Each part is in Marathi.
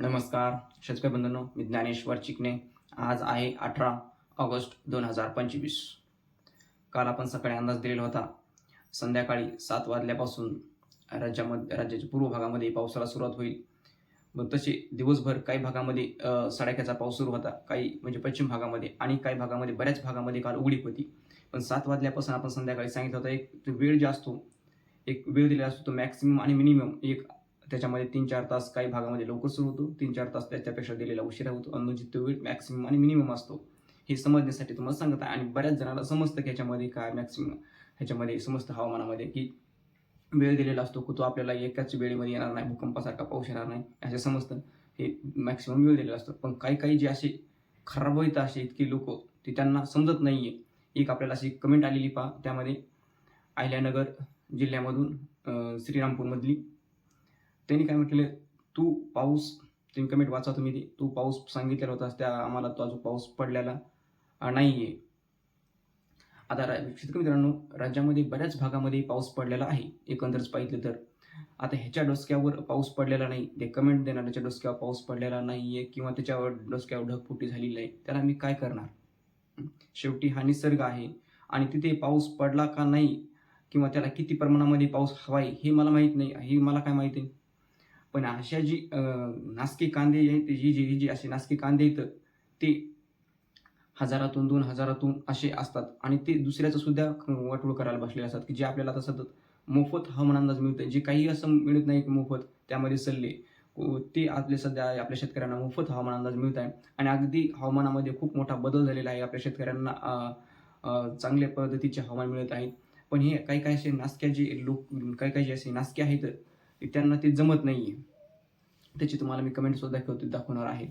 नमस्कार शेतकरी बंधूंनो मी ज्ञानेश्वर चिकणे आज आहे अठरा ऑगस्ट दोन हजार पंचवीस. काल आपण सकाळी अंदाज दिलेला होता संध्याकाळी सात वाजल्यापासून राज्यामध्ये राज्याच्या पूर्व भागामध्ये पावसाला सुरुवात होईल. मग तसे दिवसभर काही भागामध्ये सडाक्याचा पाऊस सुरू होता. काही म्हणजे पश्चिम भागामध्ये आणि काही भागामध्ये बऱ्याच भागामध्ये काल उघडीप होती. पण सात वाजल्यापासून आपण संध्याकाळी सांगितलं होतं एक वेळ जो असतो एक वेळ दिलेला असतो तो मॅक्सिमम आणि मिनिमम एक त्याच्यामध्ये तीन चार तास काही भागामध्ये लवकर सुरू होतो. तीन चार तास त्याच्यापेक्षा दिलेला उशिरा होतो. अनुचित वेळ मॅक्सिमम आणि मिनिमम असतो. हे समजण्यासाठी तुम्हाला सांगत आहे. आणि बऱ्याच जणांना समजतं की ह्याच्यामध्ये काय मॅक्सिमम ह्याच्यामध्ये समजतं हवामानामध्ये की वेळ दिलेला असतो. की तो आपल्याला एकाच वेळेमध्ये येणार नाही. भूकंपासारखा पाऊस येणार नाही. असे समजतं. हे मॅक्सिमम वेळ दिलेला असतो. पण काही काही जे असे खराब होत असे इतके लोक ते त्यांना समजत नाही आहे एक आपल्याला अशी कमेंट आलेली पहा. त्यामध्ये अहिल्यानगर जिल्ह्यामधून श्रीरामपूरमधली त्यांनी काय म्हटलेलं तू पाऊस तुम्ही कमेंट वाचा तुम्ही ती. तू पाऊस सांगितलेला होतास त्या आम्हाला तो अजून पाऊस पडलेला नाही आहे आता रा- शेतकरी मित्रांनो राज्यामध्ये बऱ्याच भागामध्ये पाऊस पडलेला आहे. एकंदरच पाहिलं तर. आता ह्याच्या डोसक्यावर पाऊस पडलेला नाही. ते कमेंट देणाऱ्याच्या डोसक्यावर पाऊस पडलेला नाही आहे किंवा त्याच्यावर डोसक्यावर ढगफुटी झालेली आहे त्याला मी काय करणार? शेवटी हा निसर्ग आहे. आणि तिथे पाऊस पडला का नाही? किंवा त्याला किती प्रमाणामध्ये पाऊस हवा आहे हे मला माहीत नाही. हे मला काय माहिती आहे? पण अशा जी नासकी कांदे आहेत जी जी ही जी असे नासकी कांदे आहेत ते हजारातून दोन हजारातून असे असतात. आणि ते दुसऱ्याचं सुद्धा वाटोळ करायला बसलेले असतात की जे आपल्याला आता सतत मोफत हवामान अंदाज मिळतं जे काही असं मिळत नाही की मोफत त्यामध्ये सल्ले. ते आपले सध्या आपल्या शेतकऱ्यांना मोफत हवामान अंदाज मिळत आहे. आणि अगदी हवामानामध्ये खूप मोठा बदल झालेला आहे. आपल्या शेतकऱ्यांना चांगल्या पद्धतीचे हवामान मिळत आहे. पण हे काही काही असे नासक्या जे लोक काही काही जे असे नासके आहेत त्यांना ते जमत नाही आहे त्याची तुम्हाला मी कमेंट सुद्धा दाखवतो दाखवणार आहे.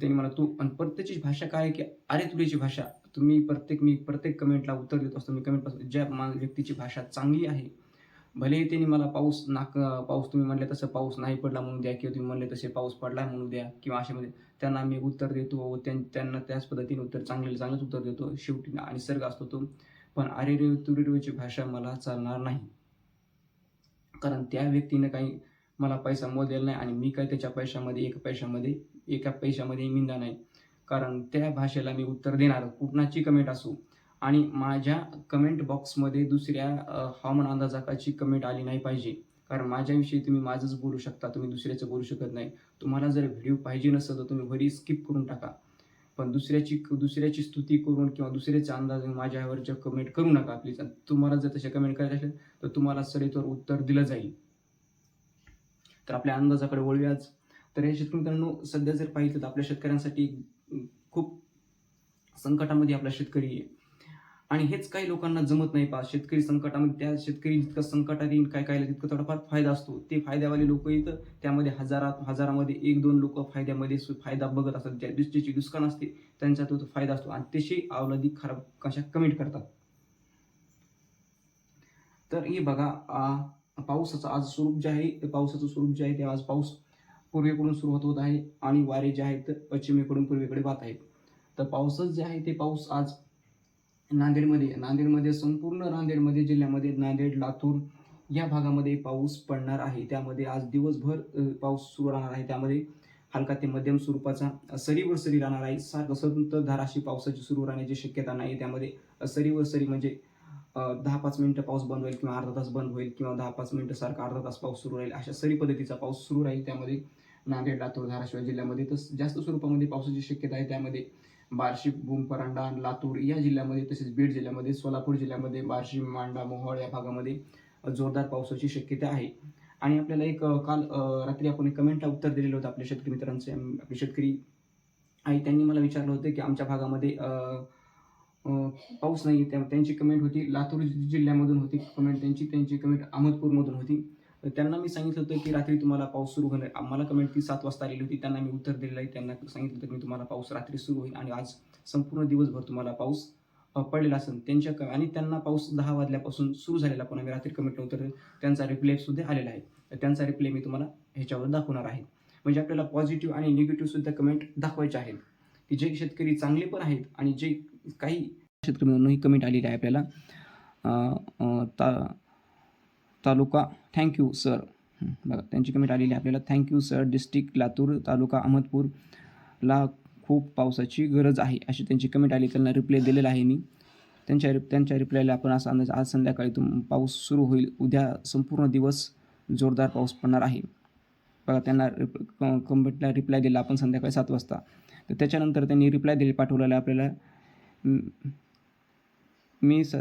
त्यांनी मला तू आणि प्रत्येकची भाषा काय आहे की अरे तुरीची भाषा? तुम्ही प्रत्येक मी प्रत्येक कमेंटला उत्तर देत असतो. मी कमेंटपासून ज्या मा व्यक्तीची भाषा चांगली आहे भलेही त्यांनी मला पाऊस नाक पाऊस तुम्ही म्हणले तसं पाऊस नाही पडला म्हणून द्या किंवा तुम्ही म्हणले तसे पाऊस पडला म्हणून द्या किंवा असे म्हणजे त्यांना मी उत्तर देतो व त्यां- त्यांना त्याच पद्धतीने उत्तर चांगले चांगलंच उत्तर देतो. शेवटी निसर्ग असतो तो. पण अरे रे तुरी भाषा मला चालणार नाही. कारण त्या व्यक्तीनं काही मला पैसा मोजलेला नाही आणि मी काय त्याच्या पैशामध्ये एका पैशामध्ये एका पैशामध्ये मिंदा नाही. कारण त्या भाषेला मी उत्तर देणार कुठनाची कमेंट असो. आणि माझ्या कमेंट बॉक्समध्ये दुसऱ्या हवामान अंदाजाकाची कमेंट आली नाही पाहिजे. कारण माझ्याविषयी तुम्ही माझंच बोलू शकता तुम्ही दुसऱ्याचं बोलू शकत नाही. तुम्हाला जर व्हिडिओ पाहिजे नसेल तर तुम्ही घरी स्किप करून टाका. पण दुसऱ्याची दुसऱ्याची स्तुती करून किंवा दुसऱ्याचा अंदाज माझ्यावरच्या कमेंट करू नका प्लीज तुम्हाला जर तसे कमेंट करायचे असेल तर तुम्हाला सरीतवर उत्तर दिलं जाईल. तर आपल्या अंदाजाकडे वळूयाच. तर हे शेतकरी मित्रांनो सध्या जर पाहिलं तर आपल्या शेतकऱ्यांसाठी खूप संकटामध्ये आपला शेतकरी आहे. आणि हेच काही लोकांना जमत नाही पा शेतकरी संकटामध्ये त्या शेतकरी जितकं संकटात येईल काय काय तितकं थोडाफार फायदा असतो. ते फायद्यावाले लोक येतं त्यामध्ये हजारात हजारामध्ये एक दोन लोक फायद्यामध्ये सु- फायदा बघत असतात. ज्या दृष्टीची दुष्काळ असते त्यांचा तो फायदा असतो. आणि तशी अवलादी खराब कशा कमेंट करतात. तर हे बघा पावसाचं आज स्वरूप जे आहे ते पावसाचं स्वरूप जे आहे ते आज पाऊस पूर्वेकडून सुरुवात होत आहे. आणि वारे जे आहेत पश्चिमेकडून पूर्वेकडे वाहत आहेत. तर पावसाचं जे आहे ते पाऊस आज नांदेडमध्ये नांदेडमध्ये संपूर्ण नांदेडमध्ये जिल्ह्यामध्ये नांदेड लातूर या भागामध्ये पाऊस पडणार आहे. त्यामध्ये आज दिवसभर पाऊस सुरू राहणार आहे. त्यामध्ये हलका ते मध्यम स्वरूपाचा सरीवर सरी राहणार आहे. सारखं स्वतंत्र धाराशी पावसाची सुरू राहण्याची शक्यता नाही. त्यामध्ये सरीवर सरी म्हणजे दहा पाच मिनिटं पाऊस बंद होईल किंवा अर्धा तास बंद होईल किंवा दहा पाच मिनिटं सारखा अर्धा तास पाऊस सुरू राहील. अशा सरी पद्धतीचा पाऊस सुरू राहील. त्यामध्ये नांदेड लातूर धाराशिव जिल्ह्यामध्ये तर जास्त स्वरूपामध्ये पावसाची शक्यता आहे. त्यामध्ये बार्शी बुमपरांडा लातूर या जिल्ह्यामध्ये तसेच बीड जिल्ह्यामध्ये सोलापूर जिल्ह्यामध्ये बार्शी मांडा मोहोळ या भागामध्ये जोरदार पावसाची शक्यता आहे. आणि आपल्याला एक काल रात्री आपण एक कमेंटला उत्तर दिलेलं होतं आपल्या शेतकरी मित्रांचे आपले शेतकरी आई त्यांनी मला विचारलं होतं की आमच्या भागामध्ये पाऊस नाही त्या त्यांची कमेंट होती. लातूर जिल्ह्यामधून होती. कमेंट त्यांची त्यांची कमेंट अहमदपूरमधून होती. तर त्यांना मी सांगितलं होतं की रात्री तुम्हाला पाऊस सुरू होणार. आम्हाला कमेंट ती सात वाजता आलेली होती. त्यांना मी उत्तर दिलेलं आहे. त्यांना सांगितलं होतं की मी तुम्हाला पाऊस रात्री सुरू होईल आणि आज संपूर्ण दिवसभर तुम्हाला पाऊस पडलेला असेल. त्यांच्या क- आणि त्यांना पाऊस दहा वाजल्यापासून सुरू झालेला पण आम्ही रात्री कमेंटला उत्तर तर त्यांचा रिप्लेसुद्धा आलेला आहे. तर त्यांचा रिप्ले मी तुम्हाला ह्याच्यावर दाखवणार आहे. म्हणजे आपल्याला पॉझिटिव्ह आणि निगेटिव्ह सुद्धा कमेंट दाखवायचे आहेत. की जे शेतकरी चांगले पण आहेत आणि जे काही शेतकरी ही कमेंट आलेली आहे आपल्याला. ता तालुका थँक्यू सर बघा त्यांची कमेंट आलेली आपल्याला. Thank you sir district Latur taluka अहमदपूरला खूप पावसाची गरज आहे अशी त्यांची कमेंट आली. त्यांना रिप्लाय दिलेला आहे मी. त्यांच्या रिप त्यांच्या रिप्लायला आपण असा अंदाज आज संध्याकाळी तुम पाऊस सुरू होईल. उद्या संपूर्ण दिवस जोरदार पाऊस पडणार आहे. बघा त्यांना रिप कमेंटला रिप्लाय दिला आपण संध्याकाळी सात वाजता. तर त्याच्यानंतर त्यांनी रिप्लाय दिले पाठवलेला आपल्याला. मी स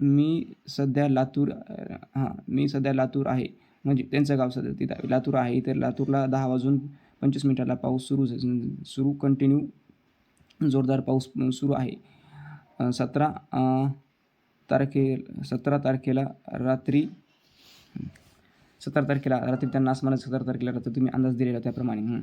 मी सध्या लातूर हां मी सध्या लातूर आहे. म्हणजे त्यांचं गाव सध्या तिथं लातूर आहे तर लातूरला दहा वाजून पंचवीस मिनिटाला पाऊस सुरू सुरू कंटिन्यू जोरदार पाऊस सुरू आहे. सतरा तारखे सतरा तारखेला रात्री सतरा तारखेला रात्री त्यांना असं म्हणायचं सतरा तारखेला रात्री तुम्ही अंदाज दिलेला त्याप्रमाणे.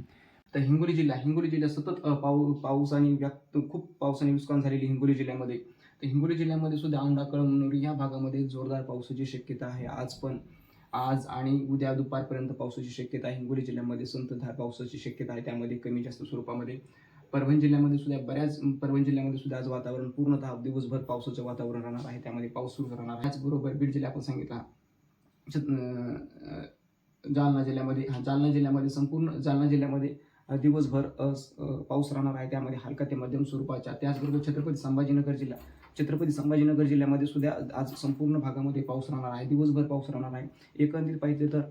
तर हिंगोली जिल्हा हिंगोली जिल्ह्यात सतत पाऊ पाऊस आणि व्याप्त खूप पावसाने नुकसान झालेली हिंगोली जिल्ह्यामध्ये. तर हिंगोली जिल्ह्यामध्ये सुद्धा औंढा कळमनुरी या भागामध्ये जोरदार पावसाची शक्यता आहे. आज पण आज आणि उद्या दुपारपर्यंत पावसाची शक्यता आहे. हिंगोली जिल्ह्यामध्ये संततधार पावसाची शक्यता आहे. त्यामध्ये कमी जास्त स्वरूपामध्ये परभणी जिल्ह्यामध्ये सुद्धा बऱ्याच परभणी जिल्ह्यामध्ये सुद्धा आज वातावरण पूर्णतः दिवसभर पावसाचं वातावरण राहणार आहे. त्यामध्ये पाऊस सुरू राहणार आहे. त्याचबरोबर बीड जिल्हा आपण सांगितला छत- जालना जिल्ह्यामध्ये हा जालना जिल्ह्यामध्ये संपूर्ण जालना जिल्ह्यामध्ये दिवसभर पाऊस राहणार आहे. त्यामध्ये हलका ते मध्यम स्वरूपाच्या त्याचबरोबर छत्रपती संभाजीनगर जिल्हा छत्रपती संभाजीनगर जिल्ह्यामध्ये सुद्धा आज संपूर्ण भागामध्ये पाऊस राहणार आहे. दिवसभर पाऊस राहणार आहे. एकंदरीत पाहिजे तर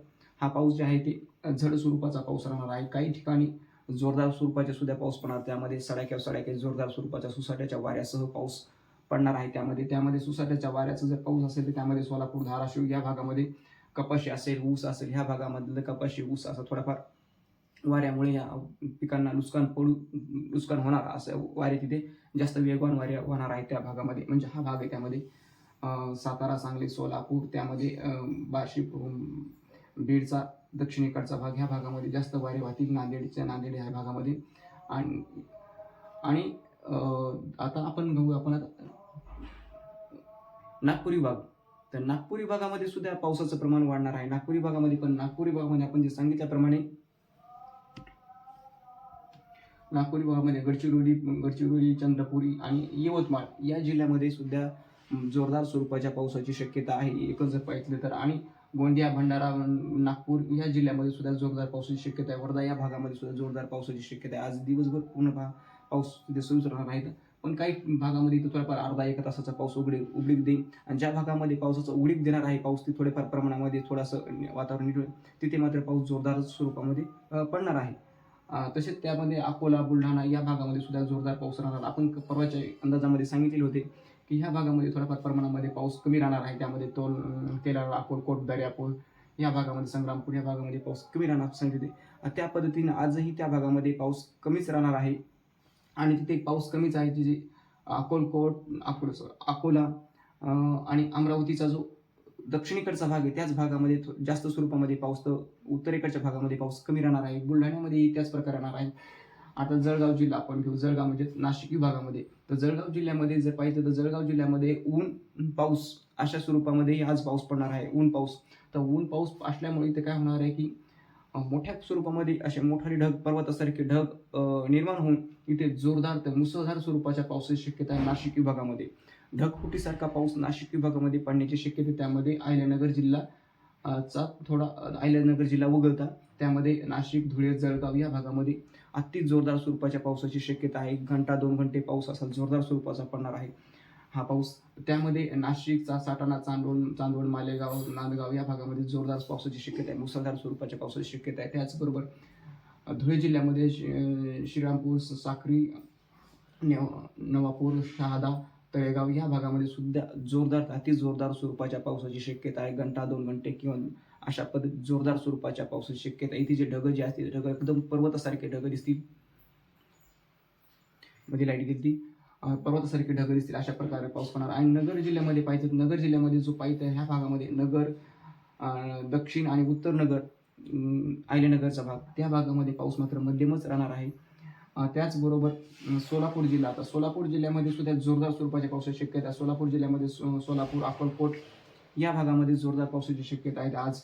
हा पाऊस जे आहे ते झड स्वरूपाचा पाऊस राहणार आहे. काही ठिकाणी जोरदार स्वरूपाचे सुद्धा पाऊस पडणार. त्यामध्ये सडाक्या सडाक्या जोरदार स्वरूपाच्या सुसाट्याच्या वाऱ्यासह पाऊस पडणार आहे. त्यामध्ये त्यामध्ये सुसाट्याच्या वाऱ्याचा जर पाऊस असेल तर त्यामध्ये सोलापूर धाराशिव या भागामध्ये कपाशी असेल ऊस असेल ह्या भागामधलं कपाशी ऊस असा थोडाफार वाऱ्यामुळे या पिकांना नुकसान पडू नुकसान होणार असं वारे तिथे जास्त वेगवान वारे होणार आहे त्या भागामध्ये. म्हणजे हा भाग आहे त्यामध्ये सातारा सांगली सोलापूर त्यामध्ये बार्शी बीडचा दक्षिणेकडचा भाग ह्या भागामध्ये जास्त वारे वाहतील. नांदेडच्या नांदेड ह्या भागामध्ये. आणि आणि आता आपण बघू आपण आता नागपुरी भाग तर नागपुरी भागामध्ये सुद्धा पावसाचं प्रमाण वाढणार आहे. नागपुरी भागामध्ये पण नागपुरी भागामध्ये आपण जे सांगितल्याप्रमाणे नागपूर विभागामध्ये गडचिरोली गडचिरोली चंद्रपुरी आणि यवतमाळ या जिल्ह्यामध्ये सुद्धा जोरदार स्वरूपाच्या पावसाची शक्यता आहे. एकच जर पाहिलं तर आणि गोंदिया भंडारा नागपूर या जिल्ह्यामध्ये सुद्धा जोरदार पावसाची शक्यता आहे. वर्धा या भागामध्ये सुद्धा जोरदार पावसाची शक्यता आहे. आज दिवसभर पूर्ण भा पाऊस तिथे सुरूच राहणार आहेत पण काही भागामध्ये इथं थोडाफार अर्धा एक तासाचा पाऊस उघडे उघडीक देईल. आणि ज्या भागामध्ये पावसाचा उघडीक देणार आहे पाऊस ते थोडेफार प्रमाणामध्ये थोडंसं वातावरण नीट तिथे मात्र पाऊस जोरदार स्वरूपामध्ये पडणार आहे. तसेच त्यामध्ये अकोला बुलढाणा या भागामध्ये सुद्धा जोरदार पाऊस राहणार. आपण परवाच्या अंदाजामध्ये सांगितले होते की ह्या भागामध्ये थोड्याफार प्रमाणामध्ये पाऊस कमी राहणार आहे. त्यामध्ये तोल अं, तेलारा अकोलकोट दर्यापूर या भागामध्ये संग्रामपूर या भागामध्ये पाऊस कमी राहणार सांगितले त्या पद्धतीनं आजही त्या भागामध्ये पाऊस कमीच राहणार आहे. आणि तिथे पाऊस कमीच आहे जे अकोलकोट अकोला अकोला आणि अमरावतीचा जो दक्षिणेकडचा भाग आहे त्याच भागामध्ये थो- जास्त स्वरूपामध्ये पाऊस तर उत्तरेकडच्या भागामध्ये पाऊस कमी राहणार आहे. बुलढाण्यामध्ये त्याच प्रकार राहणार आहे. आता जळगाव जिल्हा आपण घेऊ. जळगाव म्हणजे नाशिक विभागामध्ये. तर जळगाव जिल्ह्यामध्ये जर पाहिजे तर जळगाव जिल्ह्यामध्ये ऊन पाऊस अशा स्वरूपामध्ये आज पाऊस पडणार आहे. ऊन पाऊस. तर ऊन पाऊस असल्यामुळे इथे काय होणार आहे की मोठ्या स्वरूपामध्ये असे मोठाले ढग पर्वतासारखे ढग निर्माण होऊन इथे जोरदार तर मुसळधार स्वरूपाच्या पावसाची शक्यता आहे नाशिक विभागामध्ये. ढगफुटीसारखा पाऊस नाशिक विभागामध्ये पडण्याची शक्यता त्यामध्ये अहिल्यानगर जिल्हा चा थोडा अहिल्यानगर जिल्हा वगळता त्यामध्ये नाशिक धुळे जळगाव या भागामध्ये अति जोरदार स्वरूपाच्या पावसाची शक्यता आहे. एक घंटा दोन घंटे पाऊस असा जोरदार स्वरूपाचा पडणार आहे. हा पाऊस त्यामध्ये नाशिकचा साटाणा चांदवड चांदवड मालेगाव नांदगाव या भागामध्ये जोरदार पावसाची शक्यता आहे. मुसळधार स्वरूपाच्या पावसाची शक्यता आहे. त्याचबरोबर धुळे जिल्ह्यामध्ये श्रीरामपूर साखरी साक्री नवापूर शहादा तळेगाव या भागामध्ये सुद्धा जोरदार अति जोरदार स्वरूपाच्या पावसाची शक्यता आहे. घंटा दोन घंटे किंवा अशा पद्धती जोरदार स्वरूपाच्या पावसाची शक्यता आहे. इथे जे ढग जे असतील ढग एकदम पर्वतासारखे ढग दिसतील. मध्ये लाइट गेली. पर्वतासारखे ढग दिसतील. अशा प्रकारे पाऊस पडणार. आणि नगर जिल्ह्यामध्ये पाहिजे तर नगर जिल्ह्यामध्ये जो पाहिजे ह्या भागामध्ये नगर दक्षिण आणि उत्तर नगर अं, भाग त्या भागामध्ये पाऊस मात्र मध्यमच राहणार आहे. त्याचबरोबर सोलापूर जिल्हा. आता सोलापूर जिल्ह्यामध्ये सुद्धा जोरदार स्वरूपाच्या पावसाची शक्यता आहे. सोलापूर जिल्ह्यामध्ये सोलापूर अकोलकोट या भागामध्ये जोरदार पावसाची शक्यता आहे. आज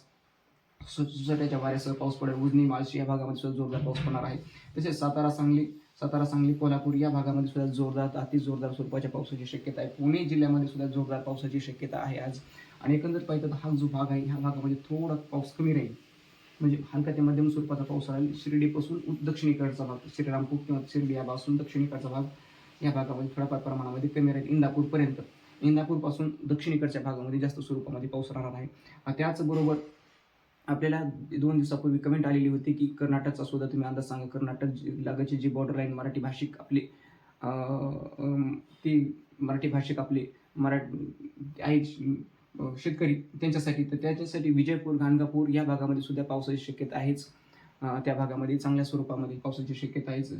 सु- सुसाट्याच्या वाऱ्यासह पाऊस पडेल. उजनी माळशी या भागामध्ये सुद्धा जोरदार पाऊस पडणार आहे. तसेच सातारा सांगली सातारा सांगली कोल्हापूर या भागामध्ये सुद्धा जोरदार अति जोरदार स्वरूपाच्या पावसाची शक्यता आहे. पुणे जिल्ह्यामध्ये सुद्धा जोरदार पावसाची शक्यता आहे आज. आणि एकंदर पाहिजे तर हा जो भाग आहे ह्या भागामध्ये थोडा पाऊस कमी राहील. म्हणजे हलका ते मध्यम स्वरूपाचा पाऊस राहील शिर्डीपासून दक्षिणेकडचा भाग श्रीरामपूर किंवा शिर्डी यापासून दक्षिणेकडचा भाग या भागामध्ये थोड्याफार प्रमाणामध्ये कमी राहील. इंदापूरपर्यंत. इंदापूरपासून दक्षिणेकडच्या भागामध्ये जास्त स्वरूपामध्ये पाऊस राहणार आहे. त्याचबरोबर आपल्याला दोन दिवसापूर्वी कमेंट आलेली होती की कर्नाटकचा सुद्धा तुम्ही अंदाज सांगा. कर्नाटक जी- लगतची जी बॉर्डर लाईन मराठी भाषिक आपले ती मराठी भाषिक आपले मराठी आहे शेतकरी त्यांच्यासाठी तर त्याच्यासाठी विजयपूर गाणगापूर या भागामध्ये सुद्धा पावसाची शक्यता आहेच. त्या भागामध्ये चांगल्या स्वरूपामध्ये पावसाची शक्यता आहेच.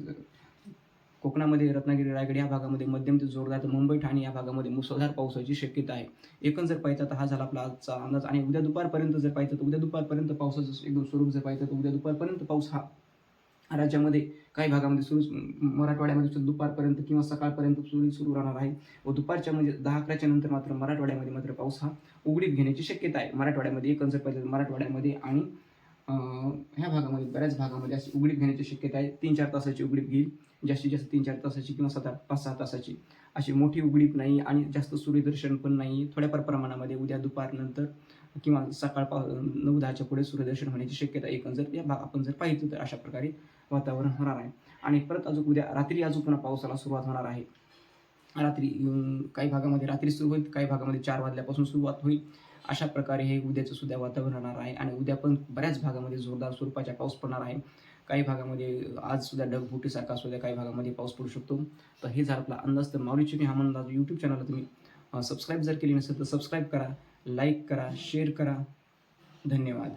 कोकणामध्ये रत्नागिरी रायगड या भागामध्ये मध्यम ते जोरदार तर मुंबई ठाणे या भागामध्ये मुसळधार पावसाची शक्यता आहे. एकूण जर पाहिजे तर हा झाला आपला आजचा अंदाज. आणि उद्या दुपारपर्यंत जर पाहिजे तर उद्या दुपारपर्यंत पावसाचं एकदम स्वरूप जर पाहिजे तर उद्या दुपारपर्यंत पाऊस हा राज्यामध्ये काही भागामध्ये सुरू मराठवाड्यामध्ये सुद्धा दुपारपर्यंत किंवा सकाळपर्यंत सुरू सुरू राहणार आहे व दुपारच्या म्हणजे दहा अकराच्या नंतर मात्र मराठवाड्यामध्ये मात्र पाऊस हा उघडीत घेण्याची शक्यता आहे. मराठवाड्यामध्ये एकंदर जर पाहिजे तर मराठवाड्यामध्ये आणि ह्या भागामध्ये बऱ्याच भागामध्ये अशी उघडीत घेण्याची शक्यता आहे. तीन चार तासाची उघडीप घेईल. जास्तीत जास्त तीन चार तासाची किंवा सात पाच सहा तासाची अशी मोठी उघडीप नाही आणि जास्त सूर्यदर्शन पण नाही. थोड्याफार प्रमाणामध्ये उद्या दुपारनंतर किंवा सकाळ पा नऊ दहाच्या पुढे सूर्यदर्शन होण्याची शक्यता एकंदर जर या भाग आपण जर पाहिजे तर अशा प्रकारे वातावरण होणार आहे. आणि परत अजून उद्या रात्री अजून पुन्हा पावसाला सुरुवात होणार आहे. रात्री काही भागामध्ये रात्री सुरू होईल काही भागामध्ये चार वाजल्यापासून सुरुवात होईल. अशा प्रकारे हे उद्याचं सुद्धा वातावरण राहणार आहे. आणि उद्या पण बऱ्याच भागामध्ये जोरदार स्वरूपाचा पाऊस पडणार आहे. काही भागामध्ये आज सुद्धा ढगफुटीसारखा सुद्धा काही भागामध्ये पाऊस पडू शकतो. तर हे झालं आपला अंदाज. तर माऊली हा अंदाज यूट्यूब चॅनलला तुम्ही सबस्क्राईब जर केली नसेल तर सबस्क्राईब करा लाईक करा शेअर करा. धन्यवाद.